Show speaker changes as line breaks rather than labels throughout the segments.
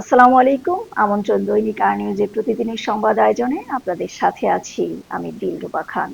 আসসালামু আলাইকুম, আমন্ত্রণ দৈনিক আর নিউজের প্রতিদিনের সংবাদ আয়োজনে আপনাদের সাথে আছি আমি দিলরুবা খান।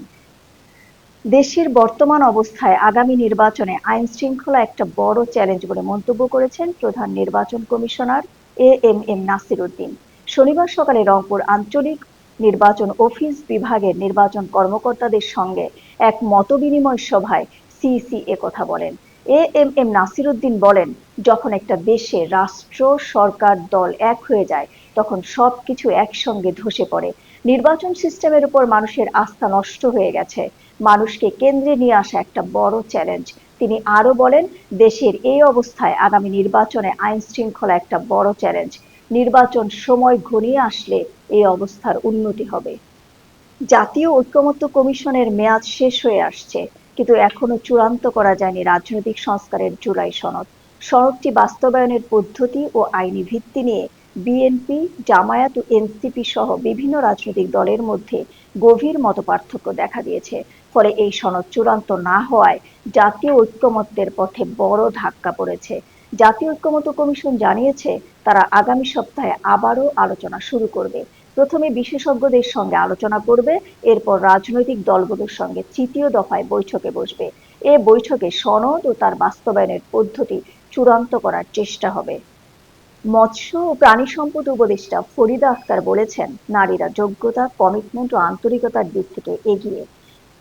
দেশের বর্তমান অবস্থায় আগামী নির্বাচনে আইন শৃঙ্খলা একটা বড় চ্যালেঞ্জ বলে মন্তব্য করেছেন প্রধান নির্বাচন commissioner A M M Nasir Uddin. শনিবার সকালে রংপুর আঞ্চলিক নির্বাচন অফিস বিভাগের নির্বাচন কর্মকর্তাদের সঙ্গে এক মতবিনিময় সভায় সিইসি কথা বলেন। A M M Nasir Uddin বলেন, যখন একটা দেশে রাষ্ট্র, সরকার, দল এক হয়ে যায়, তখন সবকিছু একসঙ্গে ধসে পড়ে। নির্বাচন সিস্টেমের উপর মানুষের আস্থা নষ্ট হয়ে গেছে। মানুষকে কেন্দ্রে নিয়ে আসা একটা বড় চ্যালেঞ্জ। তিনি আরও বলেন, দেশের এই অবস্থায় আগামী নির্বাচনে আইন শৃঙ্খলা একটা বড় চ্যালেঞ্জ। নির্বাচন সময় ঘনিয়ে আসলে এই অবস্থার উন্নতি হবে। জাতীয় ঐক্যমত্য কমিশনের মেয়াদ শেষ হয়ে আসছে। কিন্তু এখনও চূড়ান্ত করা যায়নি রাজনৈতিক সংস্কারের জুলাই সনদ। সনদটি বাস্তবায়নের পদ্ধতি ও আইনি ভিত্তি নিয়ে বিএনপি, জামায়াত ও এনসিপি সহ বিভিন্ন রাজনৈতিক দলের মধ্যে গভীর মতপার্থক্য দেখা দিয়েছে। ফলে এই সনদ চূড়ান্ত না হওয়ায় জাতীয় ঐক্যমত্যের পথে বড় ধাক্কা পড়েছে। জাতীয় ঐক্যমত্য কমিশন জানিয়েছে, তারা আগামী সপ্তাহে আবারও আলোচনা শুরু করবে। প্রথমে বিশেষজ্ঞদের সঙ্গে আলোচনা করবে, এরপর রাজনৈতিক দলগুলোর সঙ্গে তৃতীয় দফায় বৈঠকে বসবে। এ বৈঠকে সনদ ও তার বাস্তবায়নের পদ্ধতি চূড়ান্ত করার চেষ্টা হবে। মৎস্য ও প্রাণী সম্পদ উপদেষ্টা ফরিদা আক্তার বলেছেন, নারীরা যোগ্যতা কমিটমেন্ট ও আন্তরিকতার দিক থেকে এগিয়ে।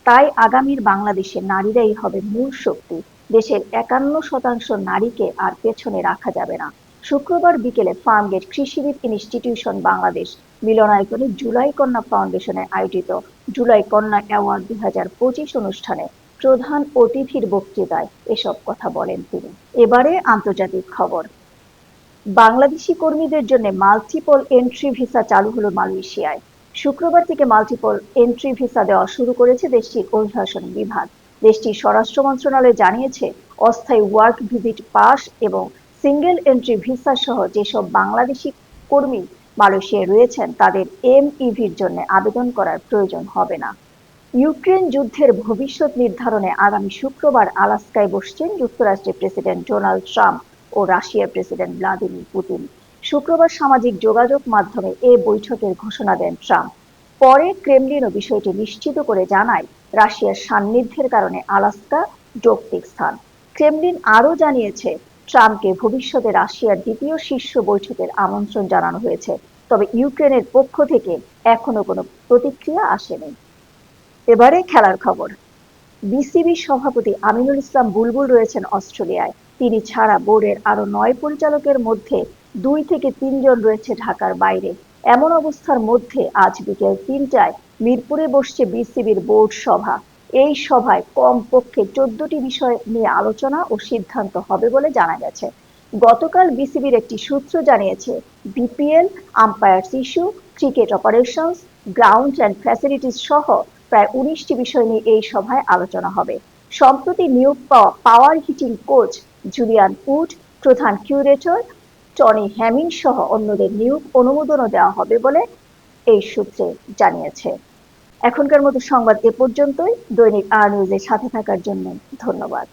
তাই আগামীর বাংলাদেশে নারীরাই হবে মূল শক্তি। দেশের একান্ন শতাংশ নারীকে আর পেছনে রাখা যাবে না। শুক্রবার বিকেলে ফার্মগেট কৃষিবিদ ইনস্টিটিউশন বাংলাদেশ মিলনায়তনে জুলাই কন্যা ফাউন্ডেশনে আয়োজিত জুলাই কন্যা অ্যাওয়ার্ড দুই হাজার পঁচিশ অনুষ্ঠানে প্রধান অতিথির বক্তৃতায় এসব কথা বলেন তিনি। এবারে আন্তর্জাতিক খবর। বাংলাদেশি কর্মীদের জন্য মাল্টিপল এন্ট্রি ভিসা চালু হলো মালয়েশিয়ায়। শুক্রবার থেকে মাল্টিপল এন্ট্রি ভিসা দেওয়া শুরু করেছে দেশটির অভিবাসন বিভাগ। দেশটির স্বরাষ্ট্র মন্ত্রণালয় জানিয়েছে, অস্থায়ী ওয়ার্ক ভিজিট পাস এবং সিঙ্গেল এন্ট্রি ভিসা সহ যেসব বাংলাদেশি কর্মী মালয়েশিয়ায় রয়েছেন, তাদের এমইভির জন্য আবেদন করার প্রয়োজন হবে না। ইউক্রেন যুদ্ধের ভবিষ্যৎ নির্ধারণে আগামী শুক্রবার আলাস্কায় বসছেন যুক্তরাষ্ট্রের প্রেসিডেন্ট ডোনাল্ড ট্রাম্প ও রাশিয়ার প্রেসিডেন্ট ভ্লাদিমির পুতিন। শুক্রবার সামাজিক যোগাযোগ মাধ্যমে এ বৈঠকের ঘোষণা দেন ট্রাম্প। পরে ক্রেমলিনও বিষয়টি নিশ্চিত করে জানায় রাশিয়ার সান্নিধ্যের কারণে আলাস্কা যৌক্তিক স্থান। ক্রেমলিন আরও জানিয়েছে ট্রাম্পকে ভবিষ্যতে রাশিয়ার দ্বিতীয় শীর্ষ বৈঠকের আমন্ত্রণ জানানো হয়েছে। তবে ইউক্রেনের পক্ষ থেকে এখনও কোনো প্রতিক্রিয়া আসেনি। এবারে খেলার খবর। বিসিবি সভাপতি আমিনুল ইসলাম বুলবুল রয়েছেন অস্ট্রেলিয়ায়। তিনি ছাড়া বোর্ডের আরও নয় পরিচালকের মধ্যে দুই থেকে তিনজন রয়েছে ঢাকার বাইরে। এমন অবস্থার মধ্যে আজ বিকেল তিনটায় মিরপুরে বসছে বিসিবির বোর্ড সভা। এই সভায় কমপক্ষে চোদ্দটি বিষয় নিয়ে আলোচনা ও সিদ্ধান্ত হবে বলে জানা গেছে। গতকাল বিসিবির একটি সূত্র জানিয়েছে, BPL, umpires issue, cricket operations, ground and facilities সহ প্রায় উনিশটি বিষয় নিয়ে এই সভায় আলোচনা হবে। সম্প্রতি নিয়োগ পাওয়া power hitting coach Julian Wood, প্রধান কিউরেটর টনি হ্যামিং সহ অন্যদের নিয়োগ অনুমোদনও দেওয়া হবে বলে এই সূত্রে জানিয়েছে। এখনকার মতো সংবাদ এ পর্যন্তই। দৈনিক আর নিউজের সাথে থাকার জন্য ধন্যবাদ।